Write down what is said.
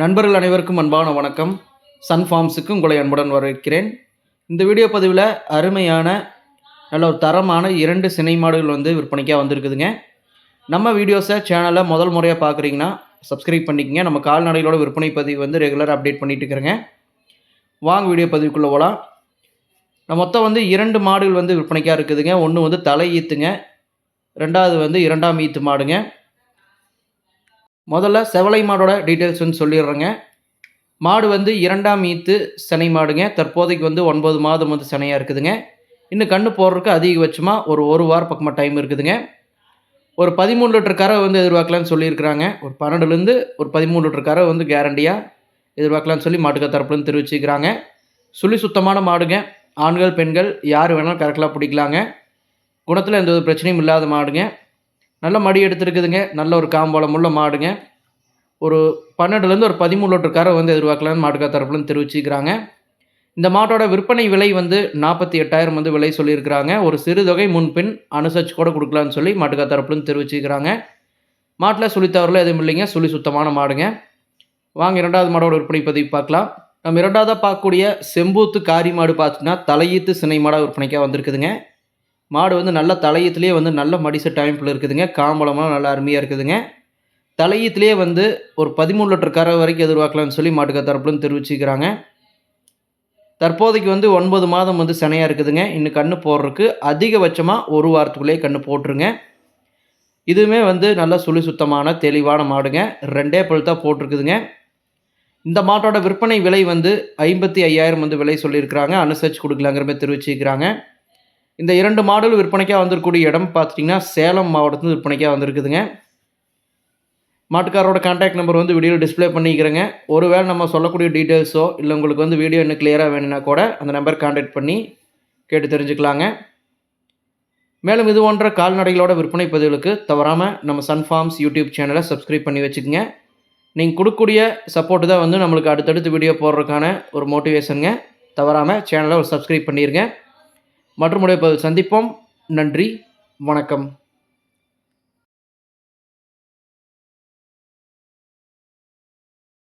நண்பர்கள் அனைவருக்கும் அன்பான வணக்கம். சன் ஃபார்ம்ஸுக்கு உங்களை அன்புடன் வரவேற்கிறேன். இந்த வீடியோ பதிவில் அருமையான நல்ல ஒரு தரமான இரண்டு சினை மாடுகள் வந்து விற்பனைக்காக வந்திருக்குதுங்க. நம்ம வீடியோஸை சேனலை முதல் முறையாக பார்க்குறீங்கன்னா சப்ஸ்கிரைப் பண்ணிக்கங்க. நம்ம கால்நடைகளோட விற்பனை பதிவு வந்து ரெகுலராக அப்டேட் பண்ணிகிட்டு இருக்கிறேங்க. வாங்க வீடியோ பதிவுக்குள்ளே போகலாம் நம்ம மொத்தம் வந்து இரண்டு மாடுகள் வந்து விற்பனைக்காக இருக்குதுங்க. ஒன்று வந்து தலை ஈத்துங்க. ரெண்டாவது வந்து இரண்டாம் ஈத்து மாடுங்க. முதல்ல செவலை மாடோட டீட்டெயில்ஸ் வந்து சொல்லிடுறேங்க. மாடு வந்து இரண்டாம் ஈத்து சனை மாடுங்க. தற்போதைக்கு வந்து ஒன்பது மாதம் வந்து சனையாக இருக்குதுங்க. இன்னும் கண்ணு போடுறதுக்கு அதிகபட்சமாக ஒரு ஒரு வாரம் பக்கமாக டைம் இருக்குதுங்க. ஒரு பதிமூணு லிட்டர் கரை வந்து எதிர்பார்க்கலான்னு சொல்லியிருக்கிறாங்க. ஒரு பன்னெண்டுலேருந்து ஒரு பதிமூணு லிட்டர் கரை வந்து கேரண்டியாக எதிர்பார்க்கலான்னு சொல்லி மாட்டுக்க தரப்புலேருந்து தெரிவிச்சுக்கிறாங்க சுழி சுத்தமான மாடுங்க. ஆண்கள் பெண்கள் யார் வேணாலும் கரெக்டாக பிடிக்கலாங்க. குணத்தில் எந்த ஒரு பிரச்சனையும் இல்லாத மாடுங்க. நல்ல மடி எடுத்துருக்குதுங்க. நல்ல ஒரு காம்பளம் உள்ள மாடுங்க. ஒரு பன்னெண்டுலேருந்து ஒரு பதிமூணு லிட்டர் கரை வந்து எதிர்பார்க்கலான்னு மாட்டுக்கா தரப்புலன்னு தெரிவிச்சுக்கிறாங்க. இந்த மாட்டோட விற்பனை விலை வந்து நாற்பத்தி எட்டாயிரம் வந்து விலை சொல்லியிருக்கிறாங்க. ஒரு சிறு தொகை முன்பின் அனுசரிச்சு கூட கொடுக்கலான்னு சொல்லி மாட்டுக்கா தரப்புலன்னு தெரிவிச்சுக்கிறாங்க. மாட்டில் சுழித்தவரில் எதுவும் இல்லைங்க. சுழி சுத்தமான மாடுங்க. வாங்க இரண்டாவது மாடோட விற்பனை பதிவு பார்க்கலாம். நம்ம இரண்டாவதாக பார்க்கக்கூடிய செம்பூத்து காரி மாடு பார்த்தீங்கன்னா தலையீத்து சினை மாடாக விற்பனைக்காக வந்திருக்குதுங்க. மாடு வந்து நல்ல தலையத்துலேயே வந்து நல்ல மடிச அமைப்பில் இருக்குதுங்க. காம்பளமாக நல்லா அருமையாக இருக்குதுங்க. தலையத்துலேயே வந்து ஒரு பதிமூணு லிட்டர் கரை வரைக்கும் எதிர்பார்க்கலாம்னு சொல்லி மாட்டுக்க தரப்புலன்னு தெரிவிச்சுக்கிறாங்க. தற்போதைக்கு வந்து ஒன்பது மாதம் வந்து சினையாக இருக்குதுங்க. இன்னும் கன்று போடுறதுக்கு அதிகபட்சமாக ஒரு வாரத்துக்குள்ளேயே கன்று போட்டுருங்க. இதுவுமே வந்து நல்லா சுழி சுத்தமான தெளிவான மாடுங்க. ரெண்டே பல் தான் போட்டிருக்குதுங்க. இந்த மாட்டோட விற்பனை விலை வந்து ஐம்பத்தி ஐயாயிரம் வந்து விலை சொல்லியிருக்கிறாங்க. அனுசரித்து கொடுக்கலாங்கிற மாதிரி தெரிவிச்சுக்கிறாங்க. இந்த இரண்டு மாடல் விற்பனைக்காக வந்திருக்கக்கூடிய இடம் பார்த்துட்டிங்கன்னா சேலம் மாவட்டத்தில் விற்பனைக்காக வந்திருக்குதுங்க. மாட்டுக்காரோட கான்டாக்ட் நம்பர் வந்து வீடியோவில் டிஸ்ப்ளே பண்ணிக்கிறேங்க. ஒருவேளை நம்ம சொல்லக்கூடிய டீட்டெயில்ஸோ இல்லை உங்களுக்கு வந்து வீடியோ இன்னும் கிளியராக வேணும்னா கூட அந்த நம்பர் கான்டாக்ட் பண்ணி கேட்டு தெரிஞ்சுக்கலாங்க. மேலும் இது போன்ற கால்நடைகளோட விற்பனை பதிவுகளுக்கு தவறாமல் நம்ம சன் ஃபார்ம்ஸ் யூடியூப் சேனலை சப்ஸ்கிரைப் பண்ணி வச்சுக்கோங்க. நீங்கள் கொடுக்கக்கூடிய சப்போர்ட்டு தான் வந்து நம்மளுக்கு அடுத்தடுத்து வீடியோ போடுறதுக்கான ஒரு மோட்டிவேஷனுங்க தவறாமல் சேனலை ஒரு சப்ஸ்கிரைப் பண்ணிடுங்க மற்றும் உடைய சந்திப்போம். நன்றி. வணக்கம்.